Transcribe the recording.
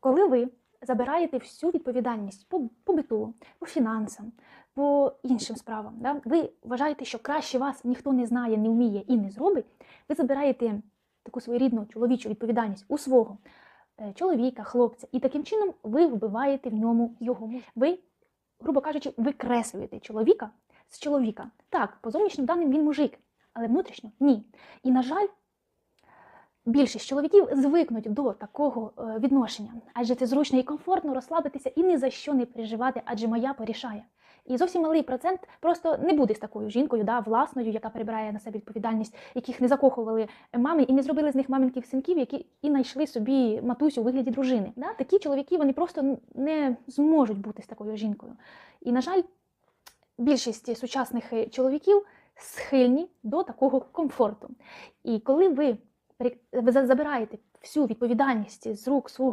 Коли ви забираєте всю відповідальність по, по биту, по фінансам, по іншим справам, да? ви вважаєте, що краще вас ніхто не знає, не вміє і не зробить, ви забираєте таку своєрідну чоловічу відповідальність у свого е, чоловіка, хлопця, і таким чином ви вбиваєте в ньому його. Ви, грубо кажучи, викреслюєте чоловіка з чоловіка. Так, по зовнішнім даним він мужик, але внутрішньо ні. І, на жаль, більшість чоловіків звикнуть до такого е, відношення, адже це зручно і комфортно розслабитися і ні за що не переживати, адже моя порішає. І зовсім малий процент просто не буде з такою жінкою, да, власною, яка прибирає на себе відповідальність, яких не закохували мами і не зробили з них маминків синків, які і знайшли собі матусю у вигляді дружини. Да? Такі чоловіки вони просто не зможуть бути з такою жінкою. І, на жаль, більшість сучасних е, чоловіків схильні до такого комфорту. І коли ви забираєте всю відповідальність з рук свого